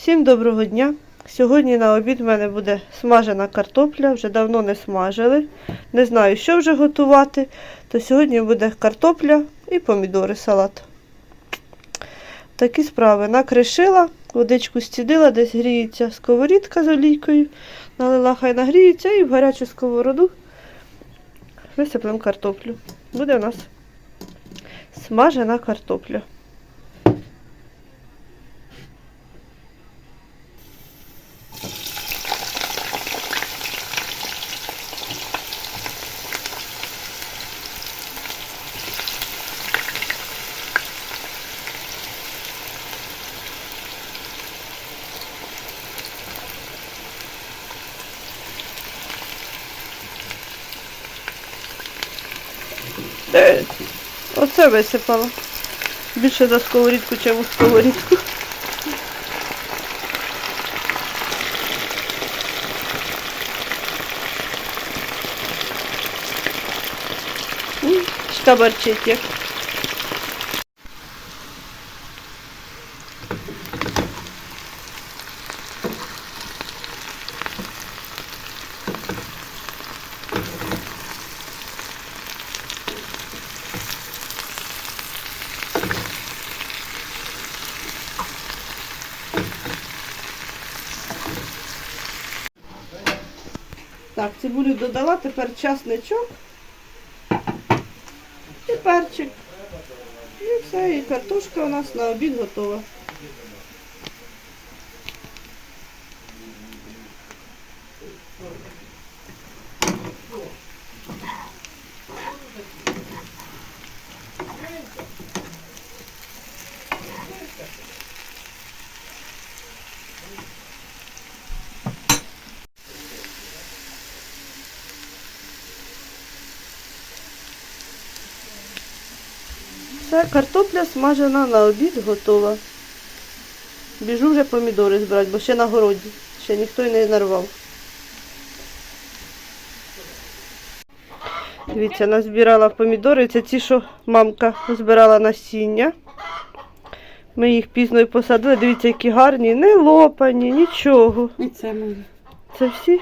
Всім доброго дня! Сьогодні на обід в мене буде смажена картопля, вже давно не смажили. Не знаю, що вже готувати. То сьогодні буде картопля і помідори салат. Такі справи. Накришила, водичку стідила, десь гріється сковорідка з олійкою. Налила, хай нагріється і в гарячу сковороду висиплемо картоплю. Буде у нас смажена картопля. Де? Оце висипала. Більше за сковорідку, чим у сковорідку. М, Шкабарчить як. Так, цибулю додала, тепер часничок і перчик. І все, і картошка у нас на обід готова. Картопля смажена на обід готова. Біжу вже помідори збирати, бо ще на городі. Ще ніхто й не нарвав. Дивіться, назбирала помідори. Це ті, що мамка збирала насіння. Ми їх пізно і посадили. Дивіться, які гарні, не лопані, нічого. І це моє. Це всі?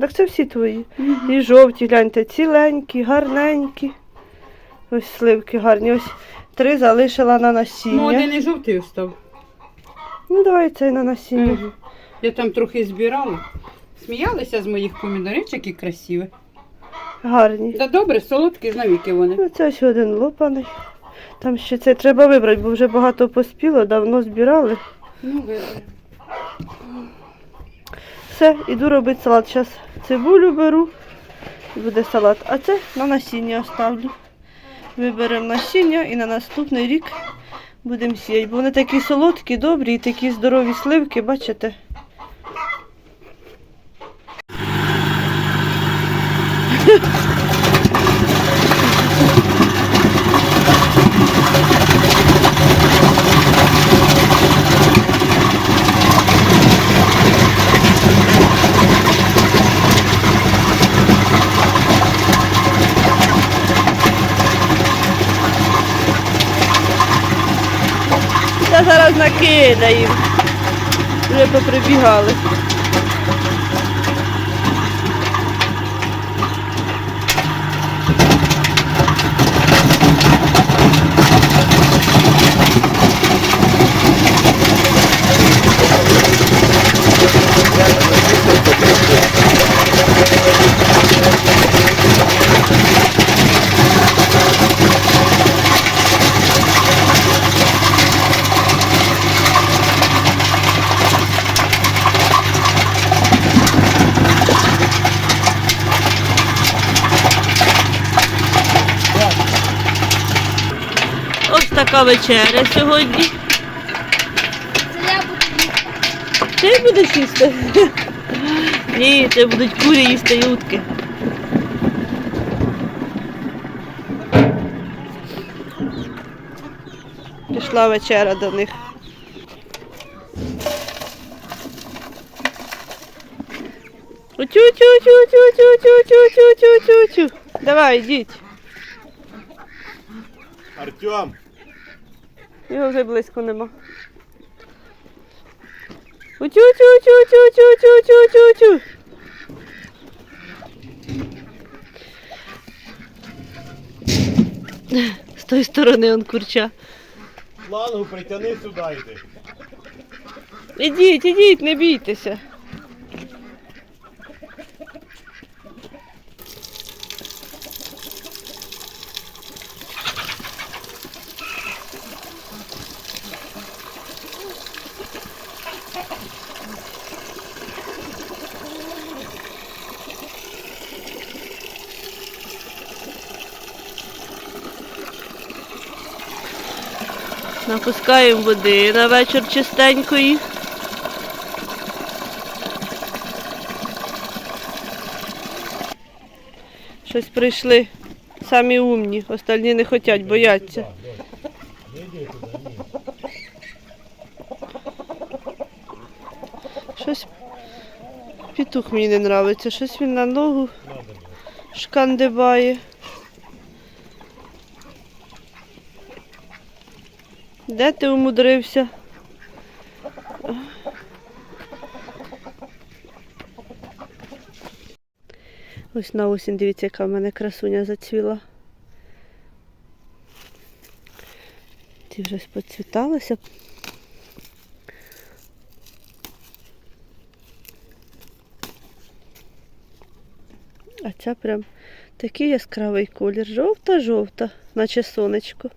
Так це всі твої. І жовті, гляньте, ціленькі, гарненькі. Ось сливки гарні. Ось три залишила на Ну, один і жовтий остав. Ну, давай цей на насіння. Мгм. Я там трохи збирала. Сміялися з моїх помідорів, які красиві. Гарні. Да добре, солодкі ж навіки вони. Ну, це ось один лопаний. Там ще це треба вибрати, бо вже багато поспіло, давно збирали. Ну, вибери. Все, іду робити салат. Зараз цибулю беру буде салат. А це на насіння оставлю. Виберемо насіння і на наступний рік будемо сіяти. Бо вони такі солодкі, добрі і такі здорові сливки, бачите? Зараз накидаємо. Вже поприбігали. Вечеря сьогодні. Ти будеш їсти? Ні, це будуть курі їсти і утки. Пішла вечеря до них. Утю-тю-тю-тю-тю-тю-тю-тю-тю-тю. Давай, йдіть. Артем, Його вже близько нема. Утю-тю-тю-тю-тю-тю-тю-тю. З тої сторони он курча. Лангу притяни сюди йди. Ідіть, ідіть, не бійтеся. Напускаємо води на вечір чистенької. Щось прийшли самі умні, остальні не хочуть, бояться. Щось петух мені не подобається, щось він на ногу шкандибає. Де ти умудрився? Ось на осінь, дивіться, яка в мене красуня зацвіла. Ті вже поцвіталися. А ця прям такий яскравий колір. Жовта-жовта, наче сонечко.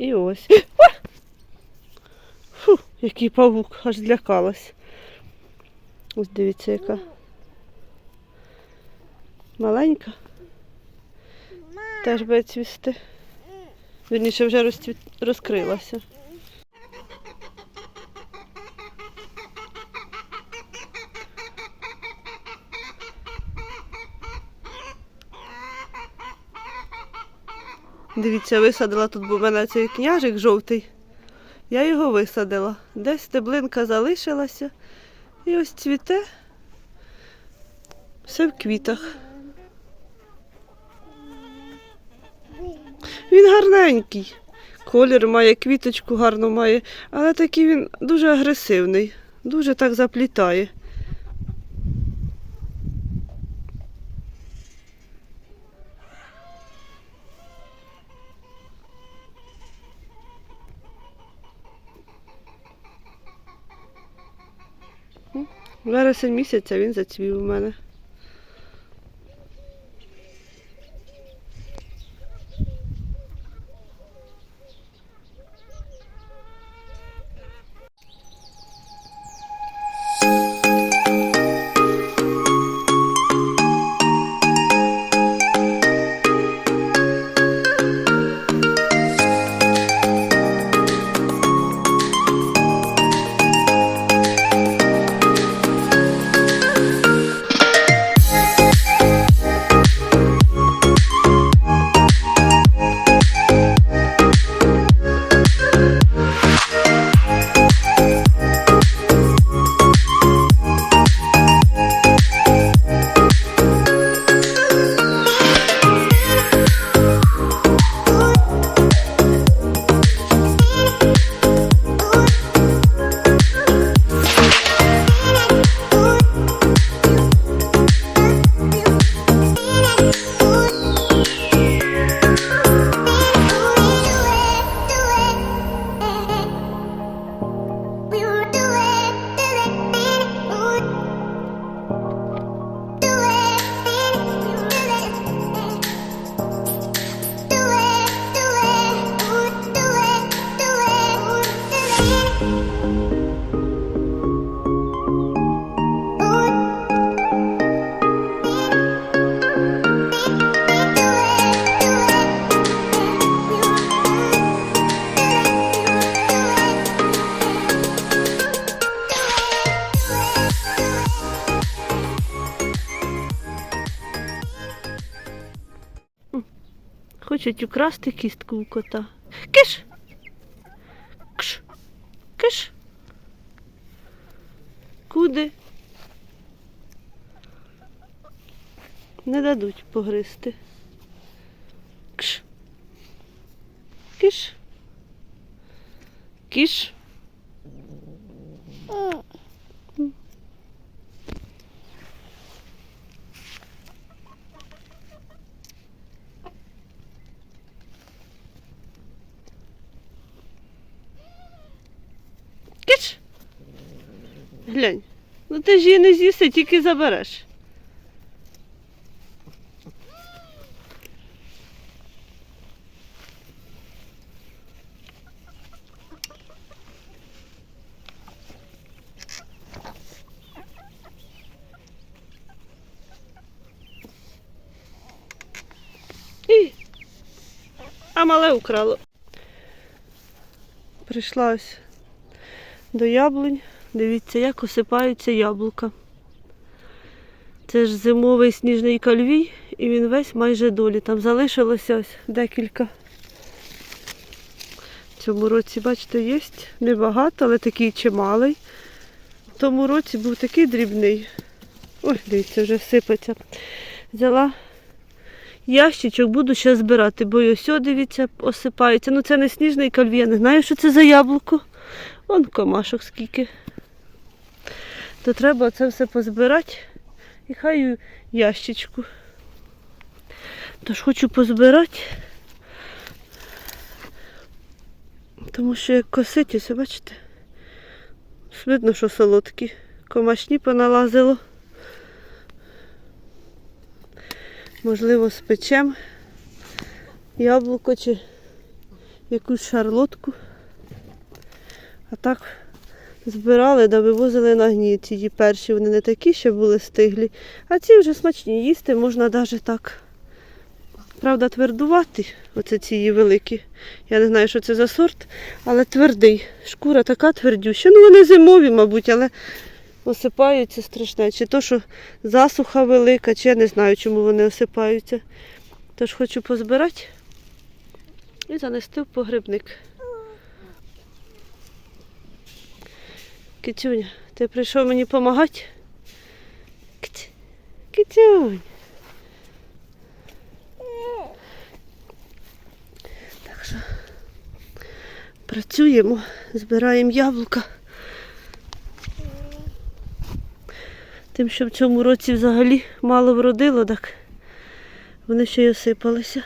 І ось. А! Фу, який павук, аж злякалась. Ось дивіться, яка. Маленька. Теж буде цвісти. Вірніше вже розцвіт... розкрилася. Дивіться, висадила тут, бо в мене цей княжик жовтий. Я його висадила. Десь стеблинка залишилася. І ось цвіте. Все в квітах. Він гарненький. Колір має, квіточку гарно має, але такий він дуже агресивний, дуже так заплітає. Вересень місяця він зацвів у мене. хочуть украсти кістку у кота. Киш! Кш! Киш! Куди? Не дадуть погризти. Кш. Киш. Кіш. Глянь. Ну ти ж її не з'їси, тільки забереш. А мале украло. Прийшла ось до яблунь. Дивіться, як осипаються яблука. Це ж зимовий сніжний кальвій, і він весь майже долі. Там залишилося ось декілька. В цьому році, бачите, є небагато, але такий чималий. В тому році був такий дрібний. Ой, дивіться, вже сипеться. Взяла ящичок, буду ще збирати, бо ось, дивіться, осипається. Ну це не сніжний кальвій, я не знаю, що це за яблуко. Вон комашок скільки. То треба це все позбирати і хай ящичку. Тож хочу позбирати. Тому що як косить, ось, бачите, видно, що солодкі. Комашні поналазило. Можливо, спечем яблуко чи якусь шарлотку. А так збирали да вивозили на гніт. Ці перші вони не такі ще були стиглі, а ці вже смачні їсти можна навіть так. Правда, твердувати, оце ці великі. Я не знаю, що це за сорт, але твердий. Шкура така твердюща. Ну вони зимові, мабуть, але осипаються страшне. Чи то, що засуха велика, чи я не знаю, чому вони осипаються. Тож хочу позбирати і занести в погребник. Китюня, ти прийшов мені допомагати? Китюнь. Так що працюємо, збираємо яблука. Тим, що в цьому році взагалі мало вродило, так вони ще й осипалися.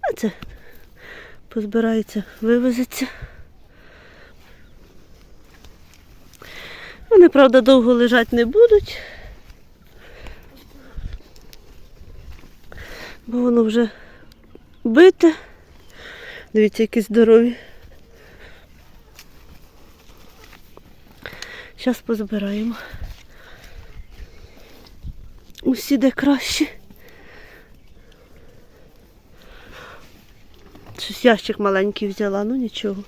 А це позбирається, вивезеться. Вони, правда, довго лежати не будуть, бо воно вже бите. Дивіться, які здорові. Зараз позбираємо. Усі де краще. Щось ящик маленький взяла, ну нічого.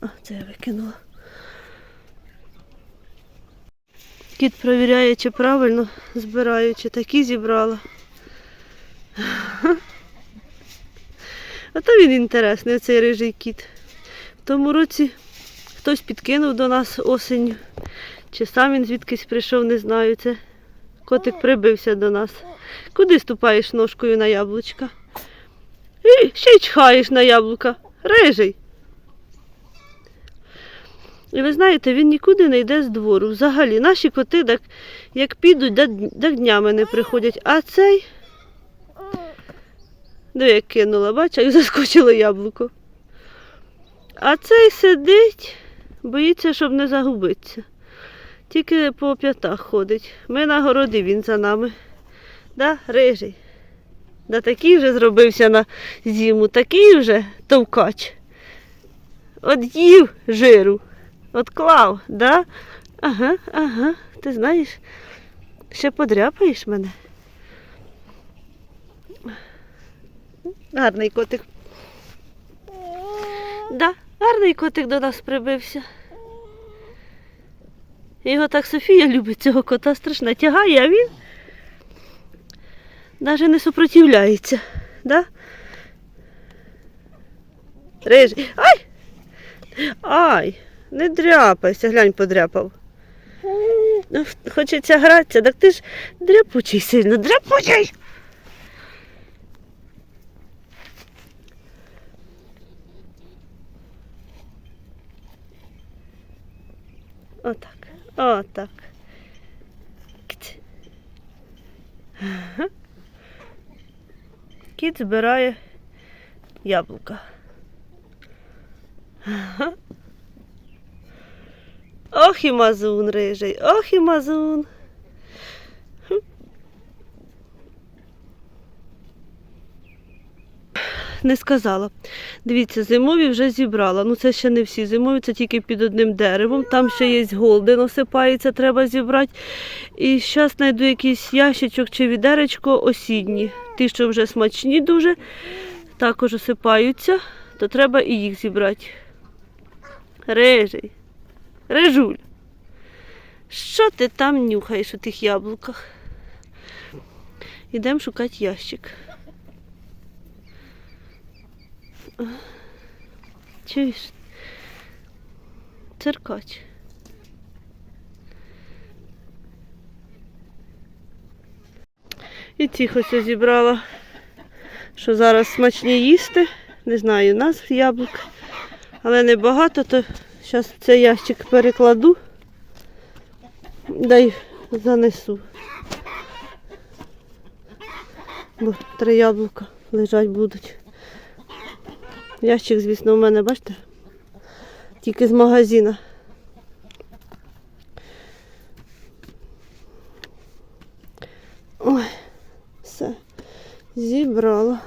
А, це я викинула. Кіт перевіряє, чи правильно збираю, чи такі зібрала. А то він інтересний, цей рижий кіт. В тому році хтось підкинув до нас осінню. Чи сам він звідкись прийшов, не знаю. Це котик прибився до нас. Куди ступаєш ножкою на яблучка? І ще й чхаєш на яблука. Рижий. І ви знаєте, він нікуди не йде з двору. Взагалі, наші коти, так, як підуть, так, днями не приходять. А цей. Диви, як кинула, бачиш, як заскочило яблуко. А цей сидить, боїться, щоб не загубитися. Тільки по п'ятах ходить. Ми на городі, він за нами. Да, рижий. Да такий вже зробився на зиму, такий вже товкач. От їв жиру, от клав, да? Ага, ага, ти знаєш, ще подряпаєш мене. Гарний котик. Да, гарний котик до нас прибився. Його так Софія любить цього кота, страшно тягає, а він навіть не супротивляється. Да? Рижий. Ай! Ай! Не дряпайся, глянь, подряпав. Ну, хочеться гратися, так ти ж дряпучий сильно, дряпучий. Отак, отак. Ага. Кіт збирає яблука. Ох і мазун рижий, ох і мазун. Не сказала. Дивіться, зимові вже зібрала. Ну це ще не всі зимові, це тільки під одним деревом. Там ще є голден осипається, треба зібрати. І зараз знайду якийсь ящичок чи відеречко осінні. Ті, що вже смачні дуже, також осипаються, то треба і їх зібрати. Рижий. Рижуль. Що ти там нюхаєш у тих яблуках? Ідемо шукати ящик. Чуєш? Циркач. І цих ось зібрала, що зараз смачні їсти. Не знаю назв яблук, але не багато, то зараз цей ящик перекладу. Дай занесу. Бо три яблука лежать будуть. Ящик, звісно, у мене, бачите? Тільки з магазина. Ой, все. Зібрала.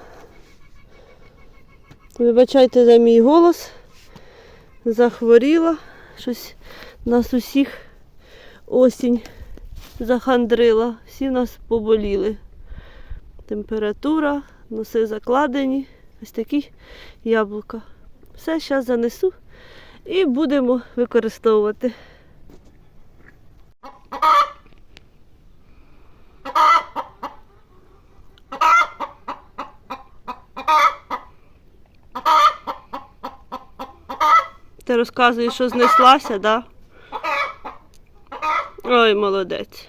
Вибачайте за мій голос. Захворіла. Щось нас усіх осінь захандрила. Всі нас поболіли. Температура, носи закладені. Ось такі яблука. Все, зараз занесу і будемо використовувати. Ти розказуєш, що знеслася? Да? Ой, молодець.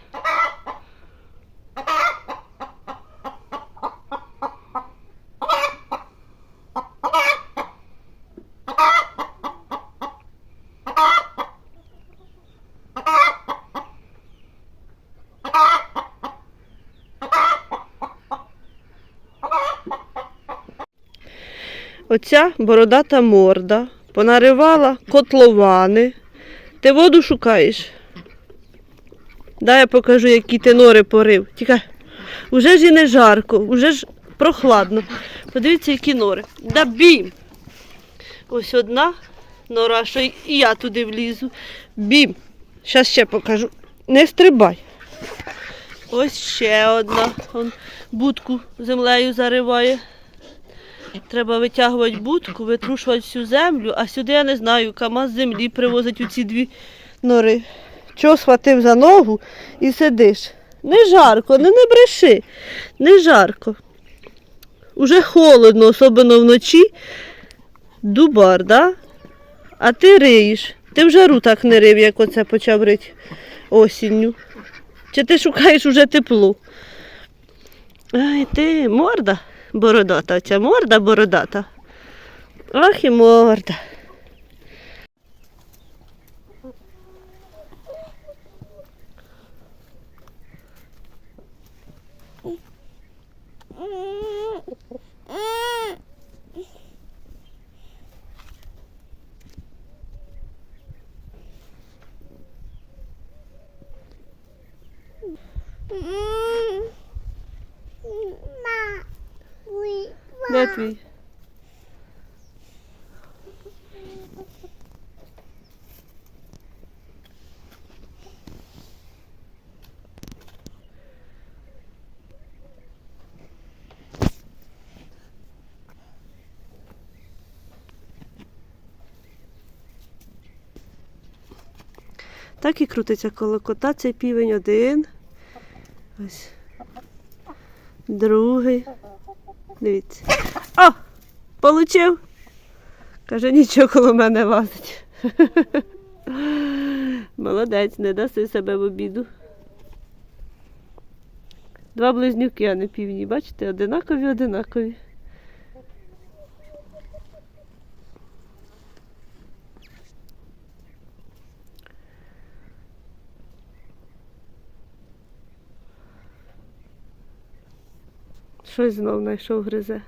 Оця бородата морда понаривала котловани. Ти воду шукаєш? Дай я покажу, які ти нори порив. Тікай. Уже ж і не жарко, уже ж прохладно. Подивіться, які нори. Да бім. Ось одна нора, що і я туди влізу. Бім. Зараз ще покажу. Не стрибай. Ось ще одна. Он будку землею зариває. Треба витягувати будку, витрушувати всю землю, а сюди я не знаю, КАМАЗ землі привозить у ці дві нори. Чого схватив за ногу і сидиш? Не жарко, не, не бреши, не жарко. Уже холодно, особливо вночі. Дубар, да? А ти риєш. Ти в жару так не рив, як оце почав рити осінню. Чи ти шукаєш уже тепло? Ай, ти морда бородата, оця морда бородата. Ах і морда. Де? Так і крутиться коло кота цей півень один. Ось. Другий. Дивіться. О! Получив. Каже, нічого коло мене лазить. Молодець, не даси себе в обіду. Два близнюки, а не півні, бачите, одинакові, одинакові. Щось знов знайшов гризе.